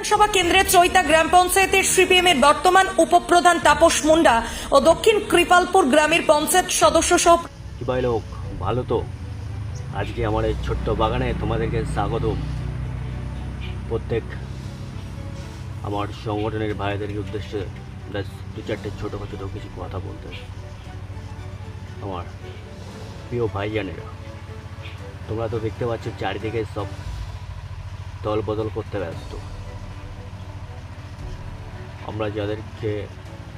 বিধানসভা কেন্দ্রের চৈতা গ্রাম পঞ্চায়েতের সিপিএম এর বর্তমান উপপ্রধান তাপস মুন্ডা ও দক্ষিণ কৃপালপুর গ্রামের পঞ্চায়েত সদস্য সহ কি ভাই লোক? ভালো তো? আজকে আমার এই ছোট্ট বাগানে তোমাদেরকে স্বাগত প্রত্যেক আমার সংগঠনের ভাইদেরকে উদ্দেশ্যে ব্যাস দু চারটে ছোটো ছোটো কিছু কথা বলতে আমার প্রিয় ভাইজানেরা, তোমরা তো দেখতে পাচ্ছ চারিদিকে সব দল বদল করতে ব্যস্ত। আমরা যাদেরকে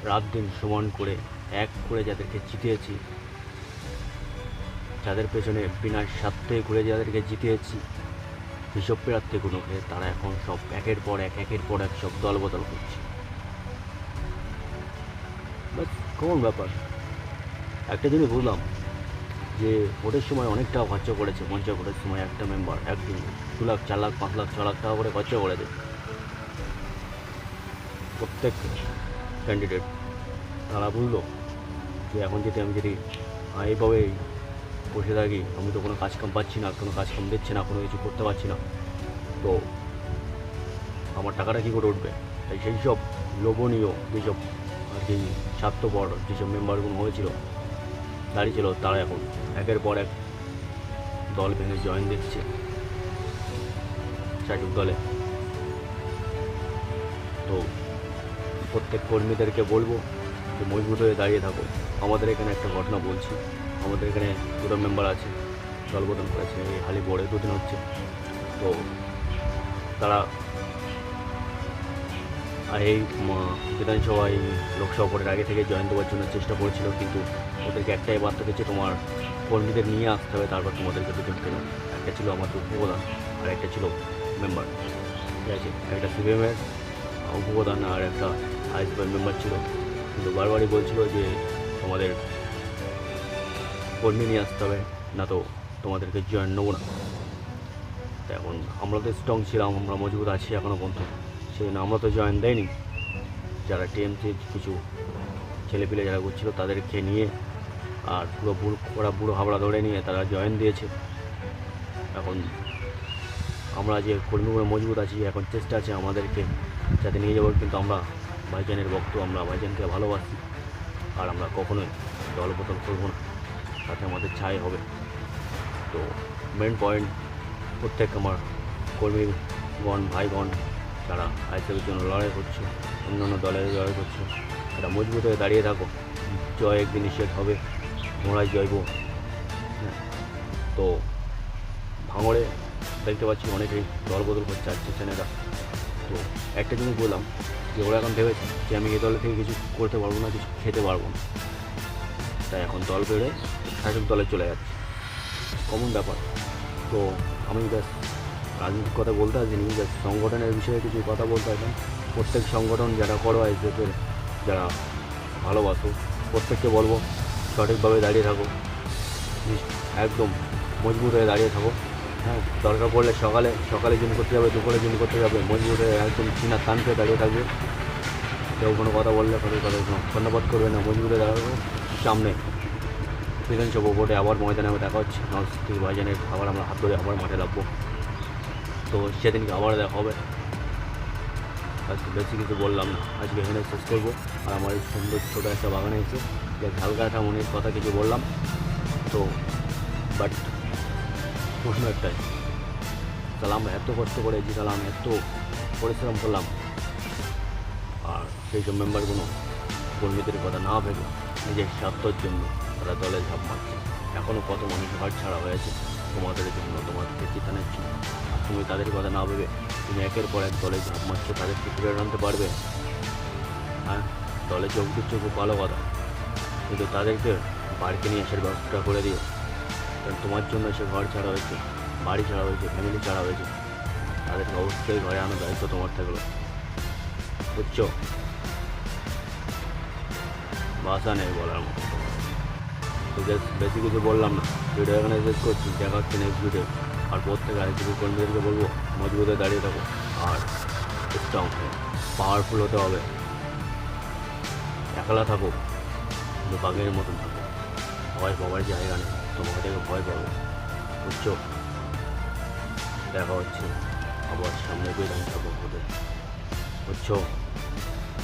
রাত দিন সমান করে এক করে যাদেরকে জিতিয়েছি, যাদের পেছনে বিনা স্বার্থে ঘুরে যাদেরকে জিতিয়েছি, হিসব প্রার্থীগুলোকে তারা এখন সব একের পর এক, একের পর এক সব দল বদল করছে কোন ব্যাপার? একটা জিনিস বুঝলাম যে ভোটের সময় অনেক টাকা খরচ করেছে পঞ্চায়েত ভোটের সময় একটা মেম্বার একদিন দু লাখ, চার লাখ, পাঁচ লাখ, ছ লাখ টাকা করে খরচ করেছে। প্রত্যেক ক্যান্ডিডেট তারা বুঝলো যে, এখন যদি আমি যদি এইভাবে বসে থাকি, আমি তো কোনো কাজকাম পাচ্ছি না, কোনো কাজকাম দিচ্ছে না, কোনো কিছু করতে পারছি না। তো আমার টাকাটা কী করে উঠবে? তাই সেই সব লোভনীয় যেসব আর কি স্বার্থপর যেসব মেম্বারগুলো হয়েছিল দাঁড়িয়েছিল তারা এখন একের পর এক দল ভেঙে জয়েন দিচ্ছে শাসক দলে। তো প্রত্যেক কর্মীদেরকে বলব যে মজবুত হয়ে দাঁড়িয়ে থাকো। আমাদের এখানে একটা ঘটনা বলছি। আমাদের এখানে দুটো মেম্বার আছে দলবদল করেছে, এই হালি বড়ে দুদিন হচ্ছে। তো তারা এই বিধানসভায় লোকসভা ভোটের আগে থেকে জয়েন দেওয়ার জন্য চেষ্টা করেছিল, কিন্তু ওদেরকে একটাই বার্তা দিচ্ছে তোমার কর্মীদের নিয়ে আসতে হবে, তারপর তোমাদেরকে দুজন কেন একটা ছিল আমাদের উপপ্রধান আর একটা ছিল মেম্বার ঠিক আছে? একটা সিপিএমের উপপ্রধান আর একটা আইসিপির মেম্বার ছিল। কিন্তু বারবারই বলছিল যে তোমাদের কর্মী নিয়ে আসতে হবে, না তো তোমাদেরকে জয়েন নেব না। তা এখন আমরা তো স্ট্রং ছিলাম, আমরা মজবুত আছি এখনও পর্যন্ত। সেই জন্য আমরা তো জয়েন দেয়নি যারা টিএমসি কিছু ছেলেপিলে যারা করছিল তাদেরকে নিয়ে আর পুরো বুড়ো ওরা বুড়ো হাবড়া ধরে নিয়ে তারা জয়েন দিয়েছে। এখন আমরা যে কর্মীগুলো মজবুত আছি, এখন চেষ্টা আছে আমাদেরকে যাতে নিয়ে যাব, কিন্তু আমরা ভাইজানের ভক্ত আমরা ভাইজানকে ভালোবাসি, আর আমরা কখনোই বদল করব না। তাতে আমাদের ছাই হবে। তো মেন পয়েন্ট প্রত্যেক আমার কর্মীগণ, ভাইগণ যারা আইসিএফের জন্য লড়াই করছে, অন্যান্য দলের লড়াই করছে, তারা মজবুত হয়ে দাঁড়িয়ে থাকো। জয় একদিন নিষেধ হবে মোড়ায় জয়ব হ্যাঁ তো ভাঙড়ে দেখতে পাচ্ছি অনেকেই দল বদল করছে আসছে ছেলেরা। তো একটা জিনিস বললাম যে ওরা এখন ভেবেছে যে আমি এই দলে থেকে কিছু করতে পারব না, কিছু খেতে পারব না। তাই এখন দল বেড়ে শাসক দলে চলে যাচ্ছে। কমন ব্যাপার। তো আমি ব্যাস রাজনীতির কথা বলতে আসিনি ব্যাস সংগঠনের বিষয়ে কিছু কথা বলতে আসলাম প্রত্যেক সংগঠন যারা করো আইসিএফের যারা ভালোবাসো, প্রত্যেককে বলব সঠিকভাবে দাঁড়িয়ে থাকো। একদম মজবুত হয়ে দাঁড়িয়ে থাকো। হ্যাঁ দরকার পড়লে সকালে সকালে জিম করতে যাবে দুপুরে জিম করতে যাবে। মজবুত হয়ে একদম চিনার টান পেয়ে দাঁড়িয়ে থাকবে। কেউ কোনো কথা বললে কোনো কথা কোনো ধন্যবাদ করবে না। মজবুত হয়ে দাঁড়াবো সামনে। বিধানসভা ভোটে আবার ময়দানে আবার দেখা হচ্ছে। নরসিংদী ভাইজানের আবার আমরা হাত ধরে আবার মাঠে লাগবো তো সেদিনকে আবার দেখা হবে। আজকে বেশি কিছু বললাম না। আজকে এখানে শেষ করব। আর আমার এই সুন্দর ছোটো একটা বাগানে এসে, যে হালকা মনের কথা কিছু বললাম। তো বাট প্রশ্ন একটাই। তাহলে আমরা এত কষ্ট করে জিতালাম এত পরিশ্রম করলাম, আর সেই সব মেম্বারগুলো কর্মীদের কথা না ভেবে নিজের স্বার্থের জন্য তারা দলে ঝাঁপ মারছে। এখনও কত মানুষ ঘর ছাড়া হয়েছে তোমাদের জন্য, তোমাদেরকে জিতানোর জন্য। আর তুমি তাদের কথা না ভেবে তুমি একের পর এক দলে ঝাঁপ মারছো তাদেরকে ফিরে আনতে পারবে? হ্যাঁ দলে যোগ দিচ্ছ খুব ভালো কথা। কিন্তু তাদেরকে বাড়িতে নিয়ে আসার ব্যবস্থা করে দিও। কারণ তোমার জন্য সে ঘর ছাড়া হয়েছে, বাড়ি ছাড়া হয়েছে ফ্যামিলি ছাড়া হয়েছে। তাদেরকে অবশ্যই ঘরে আনার দায়িত্ব তোমার থাকল। বুঝছ? ভাষা নেই বলার মতো। বেশ কিছু বললাম না। ভিডিও এখানে শেষ করছি। দেখা হচ্ছে নেক্সট ভিডিও আর প্রত্যেক আইসিবি কর্মীদেরকে বলব? মজবুত দাঁড়িয়ে থাকো। আর স্ট্রং পাওয়ারফুল হতে হবে। একলা থাকো। কিন্তু বাঘের মতন থাকো। ভয় পাওয়ার জায়গা নেই তোমাকে দেখে ভয় পাবে বুঝছ দেখা হচ্ছে। আবার সামনে বিধানসভা ভোটে বুঝছ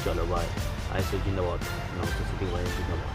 চলো বাই আইসো জিন্দাবাদ। নমস্তে সিটি বাই জিন্দাবাদ।